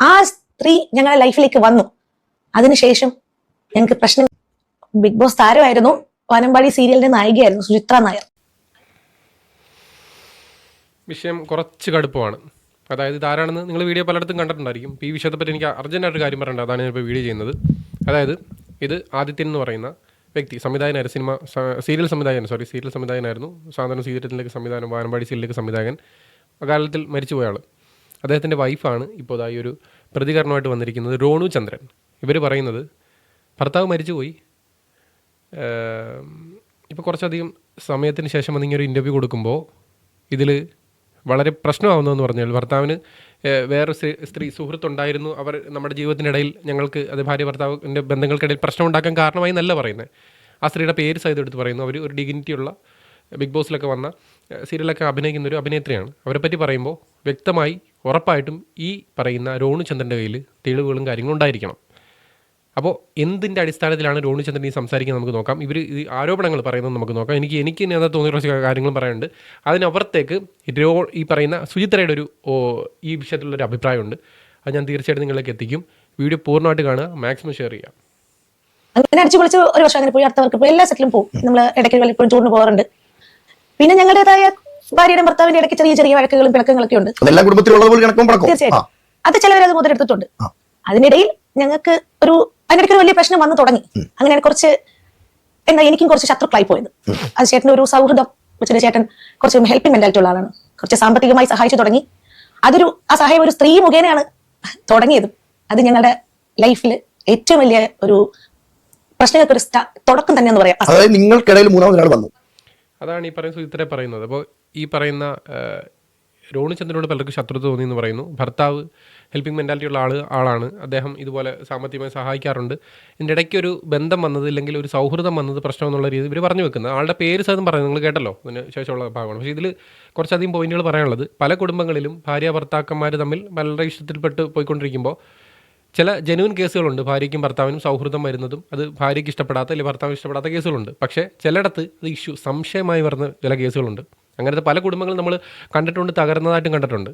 ആ സ്ത്രീ ഞങ്ങളുടെ ലൈഫിലേക്ക് വന്നു. അതിനുശേഷം ഞങ്ങൾക്ക് പ്രശ്നം ബിഗ് ബോസ് താരമായിരുന്നു. വാനമ്പാടി സീരിയലിന്റെ നായികയായിരുന്നു സുചിത്ര നായർ. വിഷയം കുറച്ച് കടുപ്പമാണ്. അതായത് ഇതാരാണെന്ന് നിങ്ങൾ വീഡിയോ പലയിടത്തും കണ്ടിട്ടുണ്ടായിരിക്കും. ഈ വിഷയത്തെപ്പറ്റി എനിക്ക് അർജന്റായിട്ട് കാര്യം പറയേണ്ട. അതാണ് ഞാനിപ്പോൾ വീഡിയോ ചെയ്യുന്നത്. അതായത് ഇത് ആദിത്യൻ എന്ന് പറയുന്ന വ്യക്തി സംവിധായകനായിരുന്നു സിനിമ സീരിയൽ സംവിധായകൻ സോറി സീരിയൽ സംവിധായകനായിരുന്നു. സാധാരണ സീരിയലിലേക്ക് സംവിധാനം വാനമ്പാടി സീരിയലിലേക്ക് സംവിധായകൻ. അകാലത്തിൽ മരിച്ചുപോയ ആൾ അദ്ദേഹത്തിന്റെ വൈഫാണ് ഇപ്പോൾ ഈ ഒരു പ്രതികരണമായിട്ട് വന്നിരിക്കുന്നത് റോണു ചന്ദ്രൻ. ഇവർ പറയുന്നത് ഭർത്താവ് മരിച്ചുപോയി. ഇപ്പോൾ കുറച്ചധികം സമയത്തിന് ശേഷം വന്ന് ഇങ്ങനെ ഒരു ഇന്റർവ്യൂ കൊടുക്കുമ്പോൾ ഇതിൽ വളരെ പ്രശ്നമാവുന്നതെന്ന് പറഞ്ഞാൽ ഭർത്താവിന് വേറെ സ്ത്രീ- സുഹൃത്തുണ്ടായിരുന്നു. അവർ നമ്മുടെ ജീവിതത്തിനിടയിൽ ഞങ്ങൾക്ക് അത് ഭാര്യ ഭർത്താവിന്റെ ബന്ധങ്ങൾക്കിടയിൽ പ്രശ്നം ഉണ്ടാക്കാൻ കാരണമായി എന്നല്ല പറയുന്നത്. ആ സ്ത്രീയുടെ പേര് സഹിതം എടുത്ത് പറയുന്നു. അവർ ഒരു ഡിഗ്നിറ്റിയുള്ള ബിഗ് ബോസിലൊക്കെ വന്ന സീരിയലൊക്കെ അഭിനയിക്കുന്ന ഒരു അഭിനേത്രിയാണ്. അവരെ പറ്റി പറയുമ്പോൾ വ്യക്തമായി ഉറപ്പായിട്ടും ഈ പറയുന്ന രോണു ചന്ദ്രന്റെ കയ്യിൽ തെളിവുകളും കാര്യങ്ങളും ഉണ്ടായിരിക്കണം. അപ്പോൾ എന്തിന്റെ അടിസ്ഥാനത്തിലാണ് രോണുചന്ദ്രൻ ഈ സംസാരിക്കുന്നത് നമുക്ക് നോക്കാം. ഇവർ ഈ ആരോപണങ്ങൾ പറയുന്നത് നമുക്ക് നോക്കാം. എനിക്ക് എനിക്ക് ഇനി അത് തോന്നിയ കുറച്ച് കാര്യങ്ങളും പറയാനുണ്ട്. അതിനപ്പുറത്തേക്ക് രോ ഈ പറയുന്ന സുചിത്രയുടെ ഒരു ഈ വിഷയത്തിലുള്ളൊരു അഭിപ്രായമുണ്ട്. അത് ഞാൻ തീർച്ചയായിട്ടും നിങ്ങളിലേക്ക് എത്തിക്കും. വീഡിയോ പൂർണമായിട്ട് കാണുക. മാക്സിമം ഷെയർ ചെയ്യുക. അങ്ങനെ അടിച്ചു പൊളിച്ച് ഒരു വർഷം അങ്ങനെ പോയി അടുത്തവർക്ക് പോയി എല്ലാ സെറ്റിലും പോകും നമ്മൾ ഇടയ്ക്ക് വല്ലപ്പോഴും ടൂറിന് പോകാറുണ്ട്. പിന്നെ ഞങ്ങളുടേതായ ഭാര്യയുടെ ഭർത്താവിന്റെ ഇടയ്ക്ക് ചെറിയ ചെറിയ വഴക്കുകളും പിണക്കങ്ങളൊക്കെ ഉണ്ട്. അതെല്ലാം കുടുംബത്തിലുള്ളത് പോലെ കണക്കും ആ തീർച്ചയായിട്ടും. അത് ചിലവരത് മുതലെടുത്തിട്ടുണ്ട്. ആ. അതിനിടയിൽ ഞങ്ങൾക്ക് ഒരു അതിനിടയ്ക്ക് ഒരു വലിയ പ്രശ്നം വന്നു തുടങ്ങി. അങ്ങനെയാണ് കുറച്ച് എന്താ എനിക്കും കുറച്ച് ശത്രുക്കളായി പോയത്. അത് ചേട്ടൻ ഒരു സൗഹൃദം വെച്ചിട്ട് ചേട്ടൻ കുറച്ച് ഹെൽപ്പിംഗ് മെന്റാലിറ്റി ഉള്ള ആളാണ്. കുറച്ച് സാമ്പത്തികമായി സഹായിച്ചു തുടങ്ങി. അതൊരു ആ സഹായം ഒരു സ്ത്രീ മുഖേനയാണ് തുടങ്ങിയതും. അത് ഞങ്ങളുടെ ലൈഫിൽ ഏറ്റവും വലിയ ഒരു പ്രശ്നങ്ങൾക്ക് ഒരു തുടക്കം തന്നെ എന്ന് പറയാം. അതായത് നിങ്ങൾക്കിടയിൽ മൂന്നാമതൊരാൾ വന്നു. അതാണ് ഈ പറയുന്ന സുചിത്രയെ പറയുന്നത്. അപ്പോൾ ഈ പറയുന്ന രോണിചന്ദ്രനോട് പലർക്കും ശത്രുത തോന്നി എന്ന് പറയുന്നു. ഭർത്താവ് ഹെൽപ്പിംഗ് മെന്റാലിറ്റി ഉള്ള ആൾ ആളാണ്. അദ്ദേഹം ഇതുപോലെ സാമ്പത്തികമായി സഹായിക്കാറുണ്ട്. ഇതിന്റെ ഇടയ്ക്ക് ഒരു ബന്ധം വന്നത് ഇല്ലെങ്കിൽ ഒരു സൗഹൃദം വന്നത് പ്രശ്നം എന്നുള്ള രീതി ഇവർ പറഞ്ഞു വെക്കുന്നത്. ആളുടെ പേര് സാധനം പറയുന്നത് നിങ്ങൾ കേട്ടല്ലോ അതിന് ശേഷമുള്ള ഭാഗമാണ്. പക്ഷേ ഇതിൽ കുറച്ചധികം പോയിന്റുകൾ പറയാനുള്ളത്. പല കുടുംബങ്ങളിലും ഭാര്യ ഭർത്താക്കന്മാർ തമ്മിൽ വളരെ ഇഷ്ടത്തിൽപ്പെട്ട് പോയിക്കൊണ്ടിരിക്കുമ്പോൾ ചില ജനുവൻ കേസുകളുണ്ട്. ഭാര്യയ്ക്കും ഭർത്താവിനും സൗഹൃദം വരുന്നതും അത് ഭാര്യയ്ക്ക് ഇഷ്ടപ്പെടാത്ത അല്ലെങ്കിൽ ഭർത്താവിന് ഇഷ്ടപ്പെടാത്ത കേസുകളുണ്ട്. പക്ഷേ ചിലയിടത്ത് അത് ഇഷ്യൂ സംശയമായി വരുന്ന ചില കേസുകളുണ്ട്. അങ്ങനത്തെ പല കുടുംബങ്ങളും നമ്മൾ കണ്ടിട്ടുണ്ട് തകർന്നതായിട്ടും കണ്ടിട്ടുണ്ട്.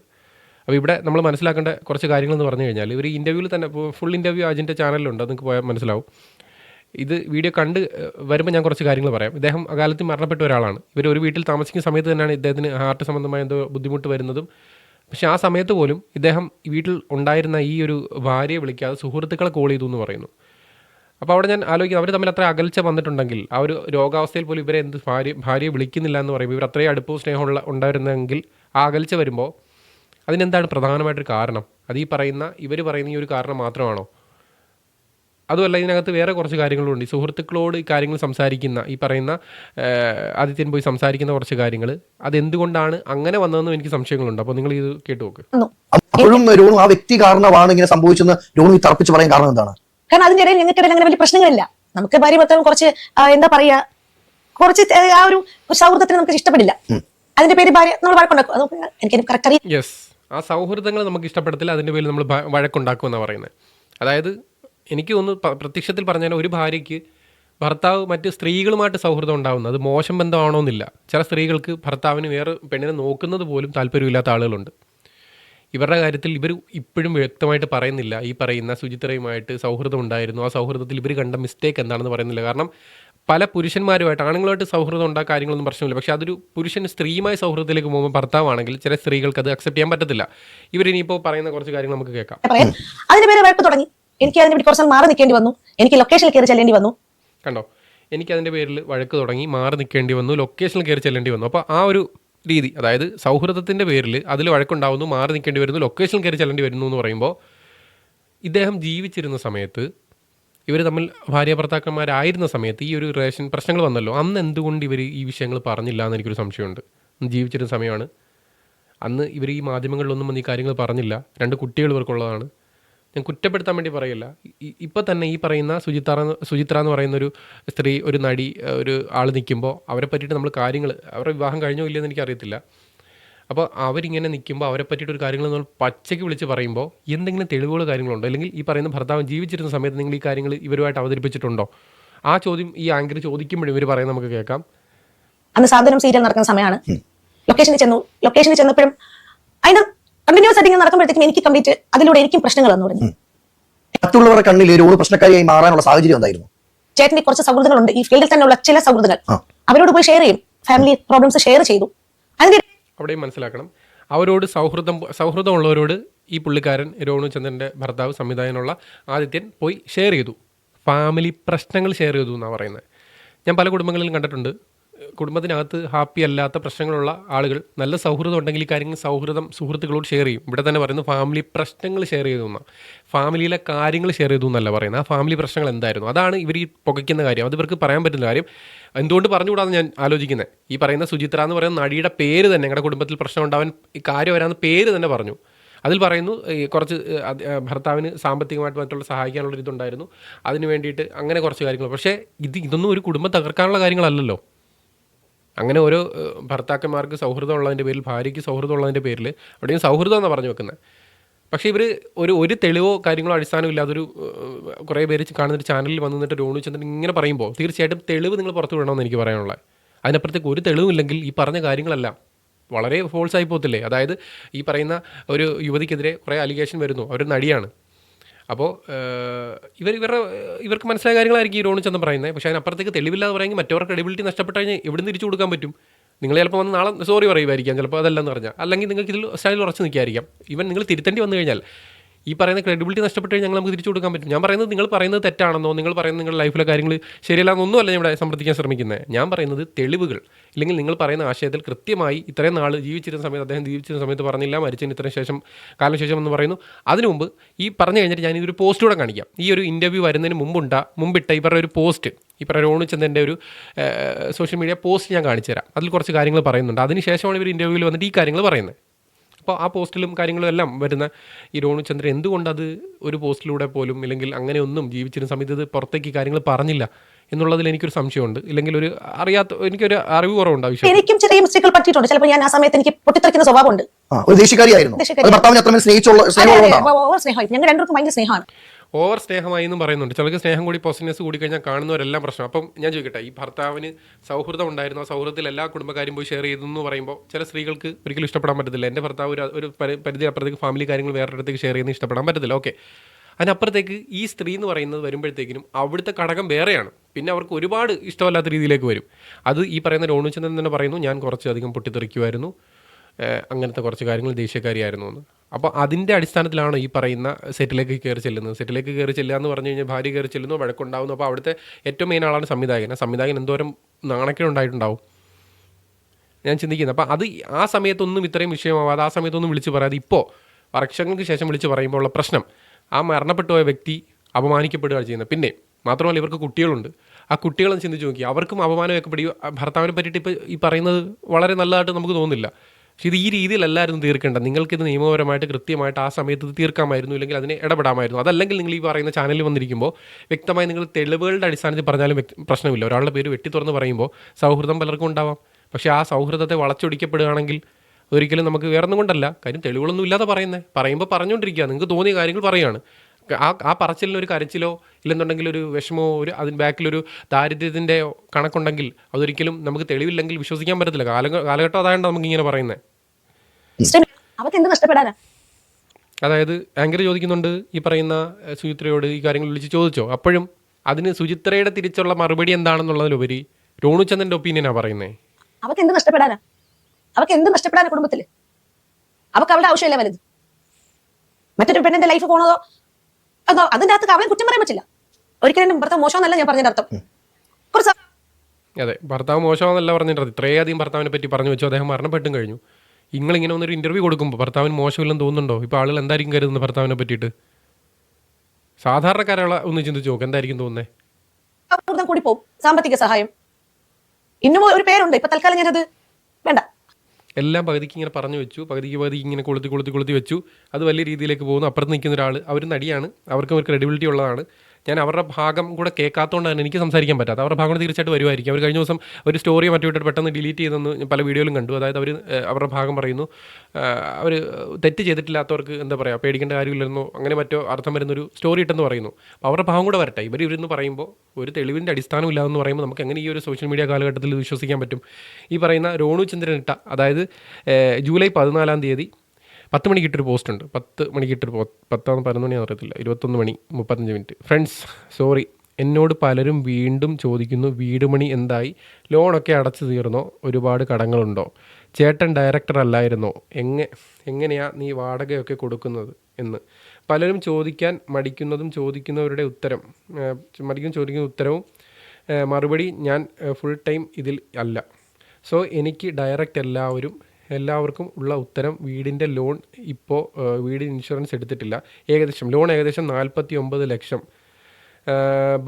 അപ്പോൾ ഇവിടെ നമ്മൾ മനസ്സിലാക്കേണ്ട കുറച്ച് കാര്യങ്ങളെന്ന് പറഞ്ഞു കഴിഞ്ഞാൽ ഇവർ ഇന്റർവ്യൂവിൽ തന്നെ ഫുൾ ഇന്റർവ്യൂ അജിന്റെ ചാനലിലുണ്ട് അത് നിങ്ങൾക്ക് പോയാൽ മനസ്സിലാവും. ഇത് വീഡിയോ കണ്ട് വരുമ്പോൾ ഞാൻ കുറച്ച് കാര്യങ്ങൾ പറയാം. ഇദ്ദേഹം അകാലത്തിൽ മരണപ്പെട്ട ഒരാളാണ്. ഇവർ ഒരു വീട്ടിൽ താമസിക്കുന്ന സമയത്ത് തന്നെയാണ് ഇദ്ദേഹത്തിന് ഹാർട്ട് സംബന്ധമായ എന്തോ ബുദ്ധിമുട്ട് വരുന്നതും പക്ഷെ ആ സമയത്ത് പോലും ഇദ്ദേഹം വീട്ടിൽ ഉണ്ടായിരുന്ന ഈ ഒരു ഭാര്യയെ വിളിക്കാതെ സുഹൃത്തുക്കളെ കോൾ ചെയ്തു എന്ന് പറയുന്നു. അപ്പോൾ അവിടെ ഞാൻ ആലോചിക്കുന്നത് അവർ തമ്മിൽ അത്ര അകൽച്ച വന്നിട്ടുണ്ടെങ്കിൽ ആ ഒരു രോഗാവസ്ഥയിൽ പോലും ഇവരെ എന്ത് ഭാര്യ ഭാര്യയെ വിളിക്കുന്നില്ല എന്ന് പറയുമ്പോൾ ഇവർ അത്രയും അടുപ്പവും സ്നേഹമുള്ള ഉണ്ടായിരുന്നെങ്കിൽ ആ അകൽച്ച വരുമ്പോൾ അതിനെന്താണ് പ്രധാനമായിട്ടൊരു കാരണം? അത് ഈ പറയുന്ന ഇവർ പറയുന്ന ഈ ഒരു കാരണം മാത്രമാണോ? അതുമല്ല ഇതിനകത്ത് വേറെ കുറച്ച് കാര്യങ്ങളുണ്ട്. ഈ സുഹൃത്തുക്കളോട് ഈ കാര്യങ്ങൾ സംസാരിക്കുന്ന ഈ പറയുന്ന ആദിത്യൻ പോയി സംസാരിക്കുന്ന കുറച്ച് കാര്യങ്ങൾ അതെന്തുകൊണ്ടാണ് അങ്ങനെ വന്നതെന്നും എനിക്ക് സംശയങ്ങളുണ്ട്. അപ്പോൾ നിങ്ങൾ ഇത് കേട്ടു നോക്ക്. അപ്പോഴും രോണു ആ വ്യക്തി കാരണമാണ് ഇങ്ങനെ സംഭവിച്ചെന്ന് രോണു ഈ തർപ്പിച്ച് പറയാൻ കാരണം എന്താണ്? കാരണം അതിനിടയിൽ ഇടയിൽ ഞങ്ങൾക്കിടയിൽ അങ്ങനെ വലിയ പ്രശ്നങ്ങളില്ല. നമുക്ക് ഭാര്യ ഭർത്താവ് കുറച്ച് എന്താ പറയാ കുറച്ച് ആ ഒരു സൗഹൃദത്തിന് നമുക്ക് ഇഷ്ടപ്പെടില്ല. അതിന്റെ പേര് ഭാര്യ നമ്മൾ വഴക്കുണ്ടാക്കും. അത് എനിക്ക് കറക്റ്റ് അറിയാം. യെസ് ആ സൗഹൃദങ്ങൾ നമുക്ക് ഇഷ്ടപ്പെടത്തില്ല അതിന്റെ പേരിൽ നമ്മൾ വഴക്കുണ്ടാക്കും എന്നാണ് പറയുന്നത്. അതായത് എനിക്ക് തോന്നുന്നു പ്രത്യക്ഷത്തിൽ പറഞ്ഞാൽ ഒരു ഭാര്യയ്ക്ക് ഭർത്താവ് മറ്റ് സ്ത്രീകളുമായിട്ട് സൗഹൃദം ഉണ്ടാവുന്നത് അത് മോശം ബന്ധമാണോന്നില്ല. ചില സ്ത്രീകൾക്ക് ഭർത്താവിന് വേറെ പെണ്ണിനെ നോക്കുന്നത് പോലും താല്പര്യമില്ലാത്ത ആളുകളുണ്ട്. ഇവരുടെ കാര്യത്തിൽ ഇവർ ഇപ്പോഴും വ്യക്തമായിട്ട് പറയുന്നില്ല. ഈ പറയുന്ന ശുചിത്രയുമായിട്ട് സൗഹൃദം ഉണ്ടായിരുന്നു. ആ സൗഹൃദത്തിൽ ഇവർ കണ്ട മിസ്റ്റേക്ക് എന്താണെന്ന് പറയുന്നില്ല. കാരണം പല പുരുഷന്മാരുമായിട്ട് ആണുങ്ങളുമായിട്ട് സൗഹൃദം ഉണ്ടാ കാര്യങ്ങളൊന്നും പ്രശ്നമില്ല. പക്ഷേ അതൊരു പുരുഷൻ സ്ത്രീയുമായി സൗഹൃദത്തിലേക്ക് പോകുമ്പോൾ ഭർത്താവാണെങ്കിൽ ചില സ്ത്രീകൾക്ക് അത് അക്സെപ്റ്റ് ചെയ്യാൻ പറ്റത്തില്ല. ഇവരിനിയിപ്പോൾ പറയുന്ന കുറച്ച് കാര്യങ്ങൾ നമുക്ക് കേൾക്കാം. അതിന് പേര് തുടങ്ങി. എനിക്ക് അതിനെ കുറച്ച് മാറി നിൽക്കേണ്ടി വന്നു. എനിക്ക് ലൊക്കേഷനിൽ കയറി ചെല്ലേണ്ടി വന്നു. കണ്ടോ? എനിക്ക് അതിന്റെ പേരിൽ വഴക്ക് തുടങ്ങി മാറി നിൽക്കേണ്ടി വന്നു ലൊക്കേഷനിൽ കയറി ചെല്ലേണ്ടി വന്നു. അപ്പോൾ ആ ഒരു രീതി അതായത് സൗഹൃദത്തിന്റെ പേരിൽ അതിൽ വഴക്കുണ്ടാവുന്നു മാറി നിൽക്കേണ്ടി വരുന്നു ലൊക്കേഷനിൽ കയറി ചെല്ലേണ്ടി വരുന്നു എന്ന് പറയുമ്പോൾ ഇദ്ദേഹം ജീവിച്ചിരുന്ന സമയത്ത് ഇവർ തമ്മിൽ ഭാര്യ ഭർത്താക്കന്മാരായിരുന്ന സമയത്ത് ഈ ഒരു റിലേഷൻ പ്രശ്നങ്ങൾ വന്നല്ലോ. അന്ന് എന്തുകൊണ്ട് ഇവർ ഈ വിഷയങ്ങൾ പറഞ്ഞില്ല എന്ന് എനിക്കൊരു സംശയമുണ്ട്. ജീവിച്ചിരുന്ന സമയമാണ്. അന്ന് ഇവർ ഈ മാധ്യമങ്ങളിലൊന്നും വന്ന് ഈ കാര്യങ്ങൾ പറഞ്ഞില്ല. രണ്ട് കുട്ടികൾ ഇവർക്കുള്ളതാണ്. ഞാൻ കുറ്റപ്പെടുത്താൻ വേണ്ടി പറയില്ല. ഇപ്പം തന്നെ ഈ പറയുന്ന സുചിത്ര എന്ന് സുചിത്ര എന്ന് പറയുന്ന ഒരു സ്ത്രീ ഒരു നടി ഒരു ആൾ നിൽക്കുമ്പോൾ അവരെ പറ്റിയിട്ട് നമ്മൾ കാര്യങ്ങൾ അവരുടെ വിവാഹം കഴിഞ്ഞോ ഇല്ലയെന്ന് എനിക്കറിയത്തില്ല. അപ്പോൾ അവരിങ്ങനെ നിൽക്കുമ്പോൾ അവരെ പറ്റിയിട്ട് ഒരു കാര്യങ്ങൾ നമ്മൾ പച്ചയ്ക്ക് വിളിച്ച് പറയുമ്പോൾ എന്തെങ്കിലും തെളിവുകൾ കാര്യങ്ങളുണ്ടോ? അല്ലെങ്കിൽ ഈ പറയുന്ന ഭർത്താവ് ജീവിച്ചിരുന്ന സമയത്ത് നിങ്ങൾ ഈ കാര്യങ്ങൾ ഇവരുമായിട്ട് അവതരിപ്പിച്ചിട്ടുണ്ടോ? ആ ചോദ്യം ഈ ആങ്കർ ചോദിക്കുമ്പോഴും ഇവർ പറയുന്നത് നമുക്ക് കേൾക്കാം. അന്ന് സാന്ത്വനം സീരിയൽ നടക്കുന്ന സമയമാണ്. ലൊക്കേഷനിൽ ചെന്നു ലൊക്കേഷനിൽ ചെന്നപ്പോഴും അതിന് കണ്ടിന്യൂസ് ആയിട്ട് ഇങ്ങനെ നടക്കുമ്പോഴത്തേക്കും എനിക്ക് കംപ്ലീറ്റ് അതിലൂടെ എനിക്കും പ്രശ്നങ്ങൾ വന്നു തുടങ്ങി. മറ്റുള്ളവരുടെ കണ്ണിൽ രോണു പ്രശ്നക്കാരിയായി മാറാനുള്ള സാഹചര്യം എന്തായിരുന്നു? ചേട്ടന് കുറച്ച് സൗഹൃദങ്ങളുണ്ട്. ഈ ഫീൽഡിൽ തന്നെയുള്ള ചില സൗഹൃദങ്ങൾ. അവരോട് പോയി ഷെയർ ചെയ്യും. ഫാമിലി പ്രോബ്ലംസ് ഷെയർ ചെയ്തു. അതിന്റെ അവിടെയും മനസ്സിലാക്കണം. അവരോട് സൗഹൃദം സൗഹൃദമുള്ളവരോട് ഈ പുള്ളിക്കാരൻ രോണു ചന്ദ്രന്റെ ഭർത്താവ് സംവിധായകനുള്ള ആദിത്യൻ പോയി ഷെയർ ചെയ്തു. ഫാമിലി പ്രശ്നങ്ങൾ ഷെയർ ചെയ്തു എന്നാണ് പറയുന്നത്. ഞാൻ പല കുടുംബങ്ങളിലും കണ്ടിട്ടുണ്ട്. കുടുംബത്തിനകത്ത് ഹാപ്പി അല്ലാത്ത പ്രശ്നങ്ങളുള്ള ആളുകൾ നല്ല സൗഹൃദം ഉണ്ടെങ്കിൽ ഈ കാര്യങ്ങൾ സൗഹൃദം സുഹൃത്തുക്കളോട് ഷെയർ ചെയ്യും. ഇവിടെ തന്നെ പറയുന്നത് ഫാമിലി പ്രശ്നങ്ങൾ ഷെയർ ചെയ്തു എന്നാണ് ഫാമിലിയിലെ കാര്യങ്ങൾ ഷെയർ ചെയ്തു എന്നല്ല പറയുന്നത്. ആ ഫാമിലി പ്രശ്നങ്ങൾ എന്തായിരുന്നു? അതാണ് ഇവർ ഈ പുകയ്ക്കുന്ന കാര്യം. അത് ഇവർക്ക് പറയാൻ പറ്റുന്ന കാര്യം. എന്തുകൊണ്ട് പറഞ്ഞുകൂടാന്ന് ഞാൻ ആലോചിക്കുന്നത് ഈ പറയുന്ന സുചിത്ര എന്ന് പറയുന്ന നടിയുടെ പേര് തന്നെ ഞങ്ങളുടെ കുടുംബത്തിൽ പ്രശ്നം ഉണ്ടാവാൻ ഈ കാര്യം വരാമെന്ന് പേര് തന്നെ പറഞ്ഞു. അതിൽ പറയുന്നു കുറച്ച് ഭർത്താവിന് സാമ്പത്തികമായിട്ട് മറ്റുള്ള സഹായിക്കാനുള്ള ഇതുണ്ടായിരുന്നു അതിന് വേണ്ടിയിട്ട് അങ്ങനെ കുറച്ച് കാര്യങ്ങൾ. പക്ഷേ ഇത് ഇതൊന്നും ഒരു കുടുംബം തകർക്കാനുള്ള കാര്യങ്ങളല്ലല്ലോ. അങ്ങനെ ഓരോ ഭർത്താക്കന്മാർക്ക് സൗഹൃദം ഉള്ളതിന്റെ പേരിൽ ഭാര്യയ്ക്ക് സൗഹൃദം ഉള്ളതിന്റെ പേരിൽ അവിടെയും സൗഹൃദം എന്നാണ് പറഞ്ഞു വെക്കുന്നത് പക്ഷേ ഇവർ ഒരു ഒരു തെളിവോ കാര്യങ്ങളോ അടിസ്ഥാനമില്ലാതൊരു കുറേ പേര് കാണുന്നൊരു ചാനലിൽ വന്നു നിന്നിട്ട് രോണു ചന്ദ്രൻ ഇങ്ങനെ പറയുമ്പോൾ തീർച്ചയായിട്ടും തെളിവ് നിങ്ങൾ പുറത്തു വിടണമെന്ന് എനിക്ക് പറയാനുള്ളത് അതിനപ്പുറത്തേക്ക് ഒരു തെളിവുമില്ലെങ്കിൽ ഈ പറഞ്ഞ കാര്യങ്ങളെല്ലാം വളരെ ഫോൾസ് ആയി പോകത്തില്ലേ? അതായത് ഈ പറയുന്ന ഒരു യുവതിക്കെതിരെ കുറേ അലിഗേഷൻ വരുന്നു. അവർ നടിയാണ്. അപ്പോൾ ഇവർ ഇവരുടെ ഇവർക്ക് മനസ്സിലായ കാര്യങ്ങളായിരിക്കും ഈ ചെന്ന് പറയുന്നത്. പക്ഷേ അതിനപ്പുറത്തേക്ക് തെളിവില്ലാതെ പറയുമെങ്കിൽ മറ്റവർക്ക് ക്രെഡിബിലിറ്റി നഷ്ടപ്പെട്ട് കഴിഞ്ഞാൽ എവിടെ തിരിച്ചു കൊടുക്കാൻ പറ്റും? നിങ്ങൾ ചിലപ്പോൾ വന്ന് നാളെ സോറി പറയുമായിരിക്കാം ചിലപ്പോൾ അതല്ലെന്ന് പറഞ്ഞാൽ. അല്ലെങ്കിൽ നിങ്ങൾക്ക് ഇതിൽ സ്റ്റൈൽ ഉറച്ചു നിൽക്കായിരിക്കാം. ഇവൻ നിങ്ങൾ തിരുത്തേണ്ടി വന്നു കഴിഞ്ഞാൽ ഈ പറയുന്ന ക്രെഡിബിലിറ്റി നഷ്ടപ്പെട്ട് കഴിഞ്ഞാൽ നമുക്ക് തിരിച്ചു കൊടുക്കാൻ പറ്റും. ഞാൻ പറയുന്നത് നിങ്ങൾ പറയുന്നത് തെറ്റാണെന്നോ നിങ്ങൾ പറയുന്നത് നിങ്ങളുടെ ലൈഫിലെ കാര്യങ്ങൾ ശരിയല്ലാന്നൊന്നുമല്ല ഇവിടെ സമ്മർദ്ദിക്കാൻ ശ്രമിക്കുന്നത് ഞാൻ പറയുന്നത് തെളിവുകൾ. ഇല്ലെങ്കിൽ നിങ്ങൾ പറയുന്ന ആശയത്തിൽ കൃത്യമായി ഇത്രയും നാൾ ജീവിച്ചിരുന്ന സമയത്ത് അദ്ദേഹം ജീവിച്ചിരുന്ന സമയത്ത് പറഞ്ഞില്ല മരിച്ചതിന് ഇത്രയും ശേഷം കാലം ശേഷം എന്ന് പറയുന്നു. അതിനു മുമ്പ് ഈ പറഞ്ഞു കഴിഞ്ഞിട്ട് ഞാൻ ഇതൊരു പോസ്റ്റ് കൂടെ കാണിക്കാം. ഈ ഒരു ഇന്റർവ്യൂ വരുന്നതിന് മുമ്പുണ്ട മുമ്പിട്ട ഇവരുടെ ഒരു പോസ്റ്റ് ഈ പറയുന്ന രോണു ഒരു സോഷ്യൽ മീഡിയ പോസ്റ്റ് ഞാൻ കാണിച്ചു തരാം അതിൽ കുറച്ച് കാര്യങ്ങൾ പറയുന്നുണ്ട്. അതിനുശേഷമാണ് ഇവർ ഇന്റർവ്യൂവിൽ വന്നിട്ട് ഈ കാര്യങ്ങൾ പറയുന്നത് അപ്പോൾ ആ പോസ്റ്റിലും കാര്യങ്ങളും എല്ലാം വരുന്ന ഈ രോണുചന്ദ്രൻ ചന്ദ്രൻ എന്തുകൊണ്ട് അത് ഒരു പോസ്റ്റിലൂടെ പോലും ഇല്ലെങ്കിൽ അങ്ങനെയൊന്നും ജീവിച്ചിരുന്ന സമയത്ത് ഇത് പുറത്തേക്ക് കാര്യങ്ങൾ പറഞ്ഞില്ല എന്നുള്ളതിൽ എനിക്കൊരു സംശയമുണ്ട്. ഇല്ലെങ്കിൽ ഒരു അറിയാത്ത എനിക്കൊരു അറിവ് കുറവുണ്ട് ആവശ്യം വിഷയം എനിക്കും ചെറിയ മിസ്റ്റേക്കുകൾ പറ്റിയിട്ടുണ്ട്. ചിലപ്പോൾ ഞാൻ ആ സമയത്ത് എനിക്ക് പൊട്ടിത്തെറിക്കുന്ന സ്വഭാവമുണ്ട്. ഒരു ദേശീയക്കാരിയായിരുന്നു ഭർത്താവിനെ അത്രമേൽ സ്നേഹിച്ചുള്ള സ്നേഹമുള്ളതാണ് ഞങ്ങൾ രണ്ടുപേർക്കും ഭയങ്കര സ്നേഹമാണ്. ഓവർ സ്നേഹമായി എന്നും പറയുന്നുണ്ട്. ചിലർക്ക് സ്നേഹം കൂടി പോസിറ്റീവ്നെസ് കൂടി കഴിഞ്ഞാൽ കാണുന്നവരെല്ലാം പ്രശ്നം അപ്പം ഞാൻ ചോദിക്കട്ടെ ഈ ഭർത്താവിന് സൗഹൃദം ഉണ്ടായിരുന്നു. ആ സൗഹൃദത്തിൽ എല്ലാ കുടുംബക്കാരും പോയി ഷെയർ ചെയ്തു എന്ന് പറയുമ്പോൾ ചില സ്ത്രീകൾക്ക് ഒരിക്കലും ഇഷ്ടപ്പെടാൻ പറ്റത്തില്ല. എന്റെ ഭർത്താവ് ഒരു ഒരു പരിധി അപ്പുറത്തേക്ക് ഫാമിലി കാര്യങ്ങൾ വേറെ അടുത്തേക്ക് ഷെയർ ചെയ്യുന്നത് ഇഷ്ടപ്പെടാൻ പറ്റത്തില്ല. ഓക്കെ അതിനപ്പുറത്തേക്ക് ഈ സ്ത്രീ എന്ന് പറയുന്നത് വരുമ്പോഴത്തേക്കിനും അവിടുത്തെ ഘടകം വേറെയാണ്. പിന്നെ അവർക്ക് ഒരുപാട് ഇഷ്ടമല്ലാത്ത രീതിയിലേക്ക് വരും. അത് ഈ പറയുന്ന രോണുചന്ദ്രൻ തന്നെ പറയുന്നു ഞാൻ കുറച്ചധികം പൊട്ടിത്തെറിക്കുമായിരുന്നു അങ്ങനത്തെ കുറച്ച് കാര്യങ്ങൾ ദേഷ്യക്കാരിയായിരുന്നു എന്ന്. അപ്പോൾ അതിന്റെ അടിസ്ഥാനത്തിലാണ് ഈ പറയുന്ന സെറ്റിലേക്ക് കയറി ചെല്ലുന്നത്. സെറ്റിലേക്ക് കയറി ചെല്ലുക എന്ന് പറഞ്ഞു കഴിഞ്ഞാൽ ഭാര്യ കയറി ചെല്ലുന്നു വഴക്കുണ്ടാവുന്നു. അപ്പോൾ അവിടുത്തെ ഏറ്റവും മെയിൻ ആളാണ് സംവിധായകൻ. ആ സംവിധായകൻ എന്തോരം നാണക്കേടുണ്ടായിട്ടുണ്ടാവും ഞാൻ ചിന്തിക്കുന്നത് അപ്പോൾ അത് ആ സമയത്തൊന്നും ഇത്രയും വിഷയമാവാതെ ആ സമയത്തൊന്നും വിളിച്ച് പറയാതെ ഇപ്പോൾ വർഷങ്ങൾക്ക് ശേഷം വിളിച്ച് പറയുമ്പോൾ ഉള്ള പ്രശ്നം ആ മരണപ്പെട്ടു പോയ വ്യക്തി അപമാനിക്കപ്പെടുകയാണ് ചെയ്യുന്നത്. പിന്നെ മാത്രമല്ല ഇവർക്ക് കുട്ടികളുണ്ട്. ആ കുട്ടികളെന്ന് ചിന്തിച്ച് നോക്കി അവർക്കും അപമാനമൊക്കെ പിടി ഭർത്താവിനെ പറ്റിയിട്ട് ഇപ്പോൾ ഈ പറയുന്നത് വളരെ നല്ലതായിട്ട് നമുക്ക് തോന്നുന്നില്ല. പക്ഷേ ഇത് ഈ രീതിയിലല്ലായിരുന്നു തീർക്കേണ്ടത്. നിങ്ങൾക്കിത് നിയമപരമായിട്ട് കൃത്യമായിട്ട് ആ സമയത്ത് ഇത് തീർക്കാമായിരുന്നു ഇല്ലെങ്കിൽ അതിനെ ഇടപെടാമായിരുന്നു. അതല്ലെങ്കിൽ നിങ്ങൾ ഈ പറയുന്ന ചാനലിൽ വന്നിരിക്കുമ്പോൾ വ്യക്തമായി നിങ്ങൾ തെളിവുകളുടെ അടിസ്ഥാനത്തിൽ പറഞ്ഞാലും പ്രശ്നമില്ല. ഒരാളുടെ പേര് വെട്ടി തുറന്ന് പറയുമ്പോൾ സൗഹൃദം പലർക്കും ഉണ്ടാവാം. പക്ഷേ ആ സൗഹൃദത്തെ വളച്ചൊടിക്കപ്പെടുകയാണെങ്കിൽ ഒരിക്കലും നമുക്ക് വേറൊന്നും കൊണ്ടല്ല. കാര്യം തെളിവുകളൊന്നും ഇല്ലാതെ പറയുന്നത്. പറയുമ്പോൾ പറഞ്ഞുകൊണ്ടിരിക്കുക. നിങ്ങൾക്ക് തോന്നിയ കാര്യങ്ങൾ പറയുകയാണ്. ആ ആ പറച്ചിലിന് ഒരു കരച്ചിലോ ഇല്ലെന്നുണ്ടെങ്കിൽ ഒരു വിഷമോ ഒരു അതിന് ബാക്കിലൊരു ദാരിദ്ര്യത്തിന്റെ കണക്കുണ്ടെങ്കിൽ അതൊരിക്കലും നമുക്ക് തെളിവില്ലെങ്കിൽ വിശ്വസിക്കാൻ പറ്റത്തില്ല. കാല കാലഘട്ടം അതായത് നമുക്ക് ഇങ്ങനെ പറയുന്നത്. അവർക്ക് എന്ത് നഷ്ടപ്പെടാനാ? അതായത് ആങ്കർ ചോദിക്കുന്നുണ്ട് ഈ പറയുന്ന സുചിത്രയോട് ഈ കാര്യങ്ങൾ വിളിച്ച് ചോദിച്ചോ. അപ്പോഴും അതിന് സുചിത്രയുടെ തിരിച്ചുള്ള മറുപടി എന്താണെന്നുള്ളതിലുപരി രോണുചന്ദ്രന്റെ ഒപ്പീനിയനാ പറയുന്നത് അവർക്ക് എന്ത് നഷ്ടപ്പെടാനാ? അവർക്ക് എന്ത് നഷ്ടപ്പെടാനാ കുടുംബത്തിൽ? അവർക്ക് അവളുടെ ആവശ്യമില്ല വലുത്. മറ്റൊരു പെണ്ണിന്റെ ലൈഫ് പോണതോ? അതോ അതിന്റെ അകത്ത് അവളെ കുറ്റം പറയാൻ പറ്റില്ല? ഒരിക്കലും ഭർത്താവ് മോശമെന്നല്ല ഞാൻ പറഞ്ഞതിന്റെ അർത്ഥം. കുറച്ച് അതെ ഭർത്താവ് മോശമാണെന്നല്ല പറഞ്ഞിട്ടുണ്ട് ഇത്രയധികം ഭർത്താവിനെ പറ്റി പറഞ്ഞു വെച്ചു. അദ്ദേഹം മരണപ്പെട്ടും കഴിഞ്ഞു. നിങ്ങളിങ്ങനെ വന്നൊരു ഇന്റർവ്യൂ കൊടുക്കുമ്പോൾ ഭർത്താവിന് മോശമില്ലെന്ന് തോന്നുന്നുണ്ടോ? ഇപ്പോൾ ആളുകൾ എന്തായിരിക്കും കരുതുന്നത് ഭർത്താവിനെ പറ്റിയിട്ട്? സാധാരണക്കാരുള്ള ഒന്ന് ചിന്തിച്ച് നോക്ക് എന്തായിരിക്കും തോന്നുന്നത് കൂടി പോകും സാമ്പത്തിക സഹായം. ഇന്നും ഒരു പേരുണ്ട്. ഇപ്പൊ തൽക്കാലം ഞാനത് വേണ്ട. എല്ലാം പകുതിക്ക് ഇങ്ങനെ പറഞ്ഞു വെച്ചു. പകുതിക്ക് പകുതിക്ക് ഇങ്ങനെ കൊളുത്തി കൊളുത്തി കൊളുത്തി വെച്ചു. അത് വലിയ രീതിയിലേക്ക് പോകുന്നു. അപ്പുറത്ത് നിൽക്കുന്ന ഒരാൾ അവർ നടിയാണ്. അവർക്കും ഒരു ക്രെഡിബിലിറ്റി ഉള്ളതാണ്. ഞാൻ അവരുടെ ഭാഗം കൂടെ കേൾക്കാത്തതുകൊണ്ടാണ് എനിക്ക് സംസാരിക്കാൻ പറ്റാത്ത അവരുടെ ഭാഗം തീർച്ചയായിട്ടും വരുമായിരിക്കും അവർ കഴിഞ്ഞ ദിവസം ഒരു സ്റ്റോറി മറ്റു വിട്ടിട്ട് പെട്ടെന്ന് ഡിലീറ്റ് ചെയ്തെന്ന് പല വീഡിയോയിലും കണ്ടു. അതായത് അവർ അവരുടെ ഭാഗം പറയുന്നു. അവർ തെറ്റ് ചെയ്തിട്ടില്ലാത്തവർക്ക് എന്താ പറയുക പേടിക്കേണ്ട കാര്യമില്ലെന്നോ അങ്ങനെ മറ്റോ അർത്ഥം വരുന്നൊരു സ്റ്റോറി ഇട്ടെന്ന് പറയുന്നു. അപ്പോൾ അവരുടെ ഭാഗം കൂടെ വരട്ടെ. ഇവർ ഇവരെന്ന് പറയുമ്പോൾ ഒരു തെളിവിന്റെ അടിസ്ഥാനം ഇല്ലാതെന്ന് പറയുമ്പോൾ നമുക്ക് എങ്ങനെ ഈ ഒരു സോഷ്യൽ മീഡിയ കാലഘട്ടത്തിൽ വിശ്വസിക്കാൻ പറ്റും? ഈ പറയുന്ന രോണു ചന്ദ്രൻ ഇട്ട അതായത് ജൂലൈ പതിനാലാം തീയതി പത്ത് മണിക്ക് ഇട്ടൊരു പോസ്റ്റ് ഉണ്ട്. പത്ത് മണിക്ക് ഇട്ടൊരു പത്താന്ന് പതിനൊന്ന് മണിയാണെന്ന് അറിയത്തില്ല. ഇരുപത്തൊന്ന് മണി മുപ്പത്തഞ്ച് മിനിറ്റ്. ഫ്രണ്ട്സ് സോറി എന്നോട് പലരും വീണ്ടും ചോദിക്കുന്നു വീട് മണി എന്തായി? ലോണൊക്കെ അടച്ചു തീർന്നോ? ഒരുപാട് കടങ്ങളുണ്ടോ? ചേട്ടൻ ഡയറക്ടർ അല്ലായിരുന്നോ? എങ്ങ എങ്ങനെയാ നീ വാടകയൊക്കെ കൊടുക്കുന്നത്? എന്ന്. പലരും ചോദിക്കാൻ മടിക്കുന്നതും ചോദിക്കുന്നവരുടെ ഉത്തരം മടിക്കും ചോദിക്കുന്ന ഉത്തരവും മറുപടി ഞാൻ ഫുൾ ടൈം ഇതിൽ അല്ല. സോ എനിക്ക് ഡയറക്റ്റ് എല്ലാവരും എല്ലാവർക്കും ഉള്ള ഉത്തരം വീടിന്റെ ലോൺ ഇപ്പോൾ വീട് ഇൻഷുറൻസ് എടുത്തിട്ടില്ല. ഏകദേശം ലോൺ ഏകദേശം നാൽപ്പത്തി ഒമ്പത് ലക്ഷം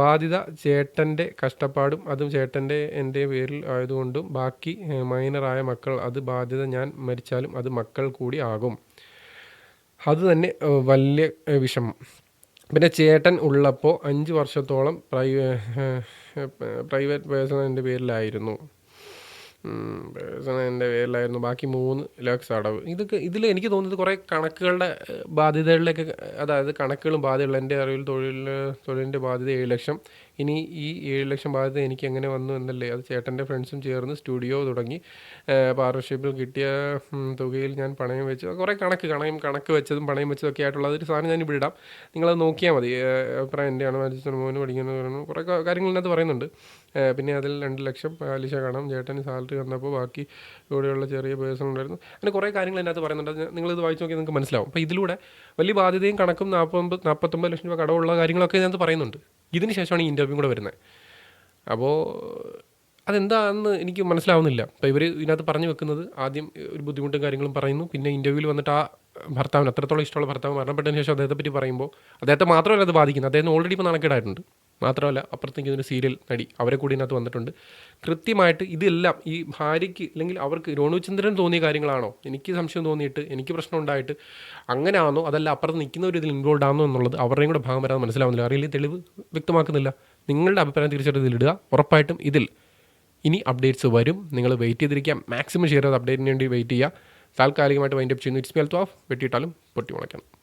ബാധിത ചേട്ടന്റെ കഷ്ടപ്പാടും അതും ചേട്ടന്റെ എന്റെ പേരിൽ ആയതുകൊണ്ടും ബാക്കി മൈനറായ മക്കൾ അത് ബാധ്യത ഞാൻ മരിച്ചാലും അത് മക്കൾ കൂടി ആകും. അത് തന്നെ വലിയ വിഷമം. പിന്നെ ചേട്ടൻ ഉള്ളപ്പോൾ അഞ്ച് വർഷത്തോളം പ്രൈവ പ്രൈവറ്റ് പേഴ്സൺ എന്റെ പേരിലായിരുന്നു. എന്റെ പേരിലായിരുന്നു. ബാക്കി മൂന്ന് ലാക്സ് അടവ്. ഇതൊക്കെ ഇതിൽ എനിക്ക് തോന്നുന്നത് കുറേ കണക്കുകളുടെ ബാധ്യതകളിലൊക്കെ അതായത് കണക്കുകളും ബാധ്യതകളും എന്റെ അറിവിൽ തൊഴിൽ തൊഴിലിന്റെ ബാധ്യത ഏഴ് ലക്ഷം. ഇനി ഈ ഏഴ് ലക്ഷം ബാധ്യത എനിക്ക് എങ്ങനെ വന്നു എന്നല്ലേ? അത് ചേട്ടന്റെ ഫ്രണ്ട്സും ചേർന്ന് സ്റ്റുഡിയോ തുടങ്ങി. പാർട്ണർഷിപ്പിൽ കിട്ടിയ തുകയിൽ ഞാൻ പണയം വെച്ച് കുറേ കണക്ക് കണയും കണക്ക് വെച്ചതും പണയം വെച്ചതൊക്കെ ആയിട്ടുള്ള അതൊരു സാധനം ഞാൻ ഇവിടെ ഇടാം. നിങ്ങളത് നോക്കിയാൽ മതി. അഭിപ്രായം എന്റെയാണ് മരിച്ച മോന് പഠിക്കുന്നത് പറയുന്നു. കുറേ കാര്യങ്ങളിനകത്ത് പറയുന്നുണ്ട്. പിന്നെ അതിൽ രണ്ട് ലക്ഷം പലിശ കാണാം. ചേട്ടന് സാലറി വന്നപ്പോൾ ബാക്കി ഇവിടെയുള്ള ചെറിയ പേഴ്സൺ ഉണ്ടായിരുന്നു. അങ്ങനെ കുറേ കാര്യങ്ങൾ എന്നകത്ത് പറയുന്നുണ്ട്. നിങ്ങളിത് വായിച്ച് നോക്കിയാൽ നിങ്ങൾക്ക് മനസ്സിലാവും. അപ്പോൾ ഇതിലൂടെ വലിയ ബാധ്യതയും കണക്കും നാൽപ്പത്തൊമ്പത് നാൽപ്പത്തൊമ്പത് ലക്ഷം രൂപ കടമുള്ള കാര്യങ്ങളൊക്കെ ഇതിനകത്ത് പറയുന്നുണ്ട്. ഇതിന് ശേഷമാണ് ഈ ഇന്റർവ്യൂ കൂടെ വരുന്നത്. അപ്പോൾ അതെന്താണെന്ന് എനിക്ക് മനസ്സിലാവുന്നില്ല. അപ്പോൾ ഇവർ ഇതിനകത്ത് പറഞ്ഞു വെക്കുന്നത് ആദ്യം ഒരു ബുദ്ധിമുട്ടും കാര്യങ്ങളും പറയുന്നു. പിന്നെ ഇന്റർവ്യൂവിൽ വന്നിട്ട് ആ ഭർത്താവിന് അത്രത്തോളം ഇഷ്ടമുള്ള ഭർത്താവ് മരണപ്പെട്ടതിന് ശേഷം അദ്ദേഹത്തെ പറ്റി പറയുമ്പോൾ അദ്ദേഹത്തെ മാത്രമല്ല അത് ബാധിക്കുന്നത്. അദ്ദേഹം ഓൾറെഡി ഇപ്പോൾ നാണക്കേടായിട്ടുണ്ട്. മാത്രമല്ല അപ്പുറത്തേക്ക് ഇതിന്റെ സീരിയൽ നടി അവരെ കൂടി ഇതിനകത്ത് വന്നിട്ടുണ്ട്. കൃത്യമായിട്ട് ഇതെല്ലാം ഈ ഭാര്യയ്ക്ക് അല്ലെങ്കിൽ അവർക്ക് രോണുചന്ദ്രൻ തോന്നിയ കാര്യങ്ങളാണോ? എനിക്ക് സംശയം തോന്നിയിട്ട് എനിക്ക് പ്രശ്നം ഉണ്ടായിട്ട് അങ്ങനെയാണോ? അതല്ല അപ്പുറത്ത് നിൽക്കുന്നവർ ഇതിൽ ഇൻവോൾവ് ആണോ എന്നുള്ളത് അവരുടെയും കൂടെ ഭാഗം വരാതെ മനസ്സിലാവുന്നില്ല. അറിയില്ല തെളിവ് വ്യക്തമാക്കുന്നില്ല. നിങ്ങളുടെ അഭിപ്രായം തീർച്ചയായിട്ടും ഇതിലിടുക ഉറപ്പായിട്ടും ഇതിൽ ഇനി അപ്ഡേറ്റ്സ് വരും. നിങ്ങൾ വെയിറ്റ് ചെയ്തിരിക്കാം മാക്സിമം ഷെയർ ചെയ്ത് അപ്ഡേറ്റിന് വേണ്ടി വെയിറ്റ് ചെയ്യുക. താൽക്കാലികമായിട്ട് വൈൻഡപ്പ് ചെയ്യുന്നു. ഇറ്റ്സ് മെൽത്ത് ഓഫ് വെട്ടിയിട്ടാലും പൊട്ടി മുളയ്ക്കണം